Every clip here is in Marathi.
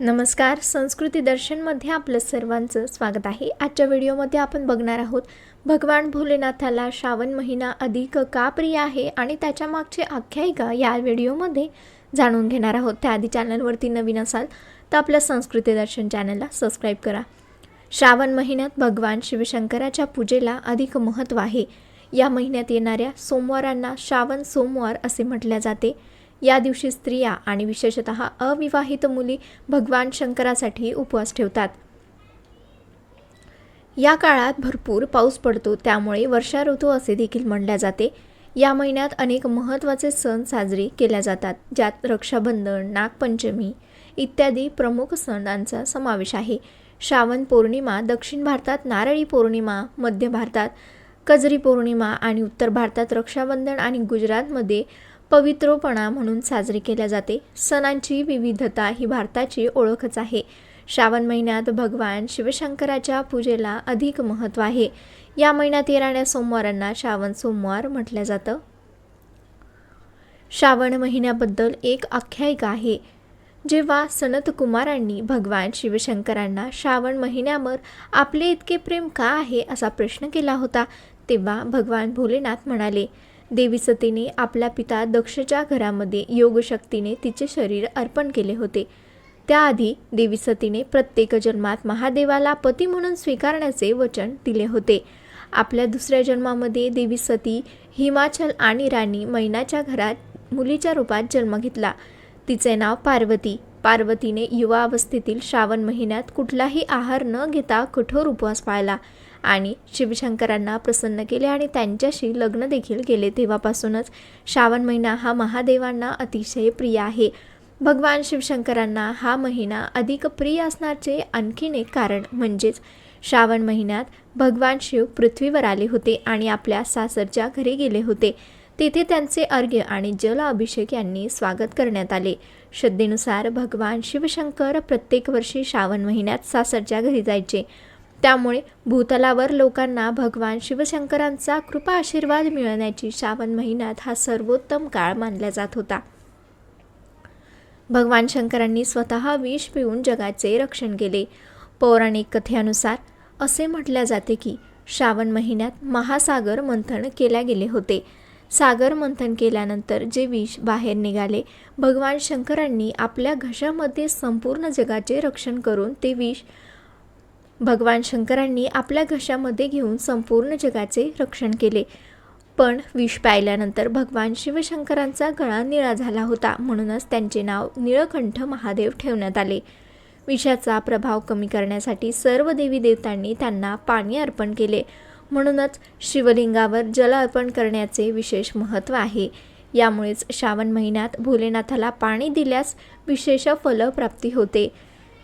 नमस्कार. संस्कृती दर्शनमध्ये आपलं सर्वांचं स्वागत आहे. आजच्या व्हिडिओमध्ये आपण बघणार आहोत भगवान भोलेनाथाला श्रावण महिना अधिक का प्रिय आहे? आणि त्याच्या मागची आख्यायिका या व्हिडिओमध्ये जाणून घेणार आहोत. त्याआधी चॅनलवरती नवीन असाल तर आपल्या संस्कृती दर्शन चॅनलला सबस्क्राईब करा. श्रावण महिन्यात भगवान शिवशंकराच्या पूजेला अधिक महत्त्व आहे. या महिन्यात येणाऱ्या सोमवारांना श्रावण सोमवार असे म्हटले जाते. या दिवशी स्त्रिया आणि विशेषत अविवाहित मुली भगवान शंकरासाठी उपवास ठेवतात. या काळात भरपूर पाऊस पडतो त्यामुळे वर्षा ऋतू असे देखील म्हणल्या जाते. या महिन्यात अनेक महत्त्वाचे सण साजरे केल्या जातात ज्यात रक्षाबंधन नागपंचमी इत्यादी प्रमुख सणांचा समावेश आहे. श्रावण पौर्णिमा दक्षिण भारतात नारळी पौर्णिमा मध्य भारतात कजरी पौर्णिमा आणि उत्तर भारतात रक्षाबंधन आणि गुजरातमध्ये पवित्रोपणा म्हणून साजरी केल्या जाते. सणांची विविधता ही भारताची ओळखच आहे. श्रावण महिन्यात भगवान शिवशंकराच्या पूजेला अधिक महत्त्व आहे. या महिन्यात येणाऱ्या सोमवारांना श्रावण सोमवार म्हटलं जातं. श्रावण महिन्याबद्दल एक आख्यायिका आहे. जेव्हा सनत कुमारांनी भगवान शिवशंकरांना श्रावण महिन्यावर आपले इतके प्रेम का आहे असा प्रश्न केला होता तेव्हा भगवान भोलेनाथ म्हणाले देवी सतीने आपला पिता दक्षच्या घरामध्ये योगशक्तीने तिचे शरीर अर्पण केले होते. त्याआधी देवी सतीने प्रत्येक जन्मात महादेवाला पती म्हणून स्वीकारण्याचे वचन दिले होते. आपल्या दुसऱ्या जन्मामध्ये देवी सती हिमाचल आणि राणी मैनाच्या घरात मुलीच्या रूपात जन्म घेतला. तिचे नाव पार्वती. पार्वतीने युवा अवस्थेतील श्रावण महिन्यात कुठलाही आहार न घेता कठोर उपवास पाळला आणि शिवशंकरांना प्रसन्न केले आणि त्यांच्याशी लग्न देखील केले. तेव्हापासूनच श्रावण महिना हा महादेवांना अतिशय प्रिय आहे. भगवान शिवशंकरांना हा महिना अधिक प्रिय असण्याचे आणखीन एक कारण म्हणजेच श्रावण महिन्यात भगवान शिव पृथ्वीवर आले होते आणि आपल्या सासरच्या घरी गेले होते. तेथे त्यांचे अर्घ्य आणि जल अभिषेक यांनी स्वागत करण्यात आले. श्रद्धेनुसार भगवान शिवशंकर प्रत्येक वर्षी श्रावण महिन्यात सासरच्या घरी जायचे. त्यामुळे भूतलावर लोकांना भगवान शिवशंकरांचा कृपा आशीर्वाद मिळण्याची श्रावण महिन्यात हा सर्वोत्तम काळ मानला जात होता. भगवान शंकरांनी स्वतः विष पिऊन जगाचे रक्षण केले. पौराणिक कथेनुसार असे म्हटले जाते की श्रावण महिन्यात महासागर मंथन केल्या गेले होते. सागर मंथन केल्यानंतर जे विष बाहेर निघाले भगवान शंकरांनी आपल्या घशामध्ये संपूर्ण जगाचे रक्षण करून ते विष भगवान शंकरांनी आपल्या घशामध्ये घेऊन संपूर्ण जगाचे रक्षण केले. पण विष प्यायल्यानंतर भगवान शिवशंकरांचा गळा निळा झाला होता म्हणूनच त्यांचे नाव निळकंठ महादेव ठेवण्यात आले. विषाचा प्रभाव कमी करण्यासाठी सर्व देवी देवतांनी त्यांना पाणी अर्पण केले. म्हणूनच शिवलिंगावर जल अर्पण करण्याचे विशेष महत्त्व आहे. यामुळेच श्रावण महिन्यात भोलेनाथाला पाणी दिल्यास विशेष फलप्राप्ती होते.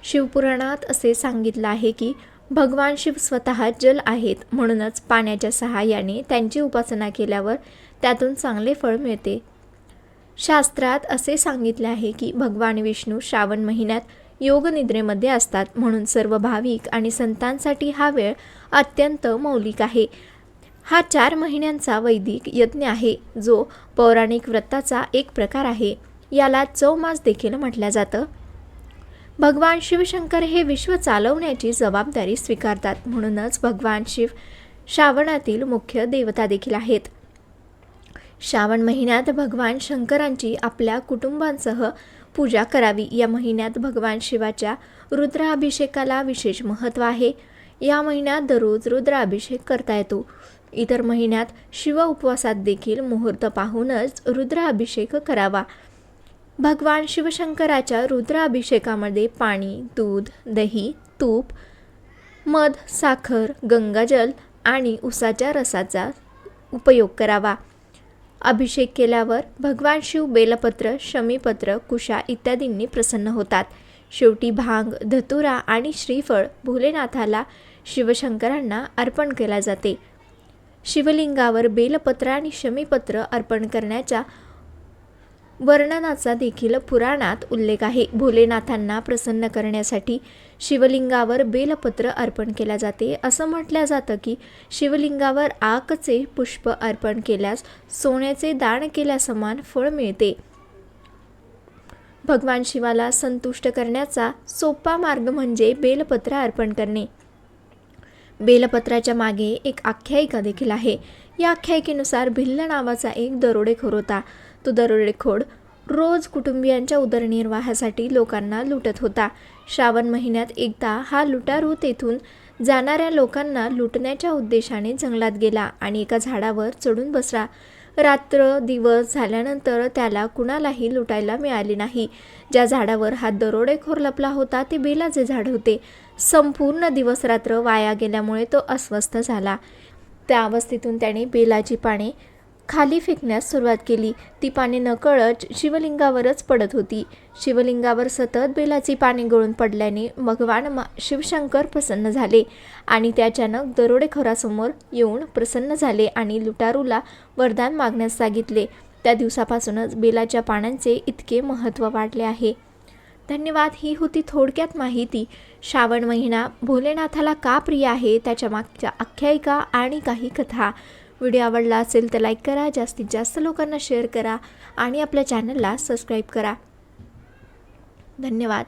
शिवपुराणात असे सांगितलं आहे की भगवान शिव स्वतः जल आहेत म्हणूनच पाण्याच्या सहाय्याने त्यांची उपासना केल्यावर त्यातून चांगले फळ मिळते. शास्त्रात असे सांगितले आहे की भगवान विष्णू श्रावण महिन्यात योगनिद्रेमध्ये असतात. म्हणून सर्व भाविक आणि संतांसाठी हा वेळ अत्यंत मौलिक आहे. हा चार महिन्यांचा वैदिक यज्ञ आहे जो पौराणिक व्रताचा एक प्रकार आहे. याला चौमास देखील म्हटलं जातं. भगवान शिवशंकर हे विश्व चालवण्याची जबाबदारी स्वीकारतात. म्हणूनच भगवान शिव श्रावणातील मुख्य देवता देखील आहेत. श्रावण महिन्यात भगवान शंकरांची आपल्या कुटुंबांसह पूजा करावी. या महिन्यात भगवान शिवाच्या रुद्राभिषेकाला विशेष महत्त्व आहे. या महिन्यात दररोज रुद्राभिषेक करता येतो. इतर महिन्यात शिव उपवासात देखील मुहूर्त पाहूनच रुद्राभिषेक करावा. भगवान शिवशंकराच्या रुद्राभिषेकामध्ये पाणी दूध दही तूप मध साखर गंगाजल आणि उसाच्या रसाचा उपयोग करावा. अभिषेक केल्यावर भगवान शिव बेलपत्र शमीपत्र कुशा इत्यादींनी प्रसन्न होतात. शेवटी भांग धतुरा आणि श्रीफळ भोलेनाथाला शिवशंकरांना अर्पण केला जाते. शिवलिंगावर बेलपत्र आणि शमीपत्र अर्पण करण्याच्या वर्णनाचा देखील पुराणात उल्लेख आहे. भोलेनाथांना प्रसन्न करण्यासाठी शिवलिंगावर बेलपत्र अर्पण केल्या जाते. असं म्हटलं जातं की शिवलिंगावर आकचे पुष्प अर्पण केल्यास सोन्याचे दान केल्यासमान फळ मिळते. भगवान शिवाला संतुष्ट करण्याचा सोपा मार्ग म्हणजे बेलपत्र अर्पण करणे. बेलपत्राच्या मागे एक आख्यायिका देखील आहे. या आख्यायिकेनुसार भिल्ल नावाचा एक दरोडेखोर होता. तो दरोडेखोर रोज कुटुंबियांच्या उदरनिर्वाहासाठी लोकांना लुटत होता. श्रावण महिन्यात एकदा हा लुटारू तेथून जाणाऱ्या लोकांना लुटण्याच्या उद्देशाने जंगलात गेला आणि एका झाडावर चढून बसला. रात्र दिवस झाल्यानंतर त्याला कुणालाही लुटायला मिळाले नाही. ज्या झाडावर हा दरोडेखोर लपला होता ते बेलाचे झाड होते. संपूर्ण दिवस रात्र वाया गेल्यामुळे तो अस्वस्थ झाला. त्या अवस्थेतून त्याने बेलाची पाने खाली फेकण्यास सुरुवात केली. ती पाने नकळत शिवलिंगावरच पडत होती. शिवलिंगावर सतत बेलाची पाने गळून पडल्याने भगवान मा शिवशंकर प्रसन्न झाले आणि ते अचानक दरोडेखोरासमोर येऊन प्रसन्न झाले आणि लुटारूला वरदान मागण्यास सांगितले. त्या दिवसापासूनच बेलाच्या पानांचे इतके महत्त्व वाढले आहे. धन्यवाद ही होती थोडक्यात माहिती. श्रावण महिना भोलेनाथाला का प्रिय आहे? त्याच्या मागच्या आख्यायिका आणि काही कथा. व्हिडिओ आवडला असेल तर लाईक करा जास्तीत जास्त लोकांना शेअर करा आणि आपल्या चॅनलला सबस्क्राईब करा. धन्यवाद.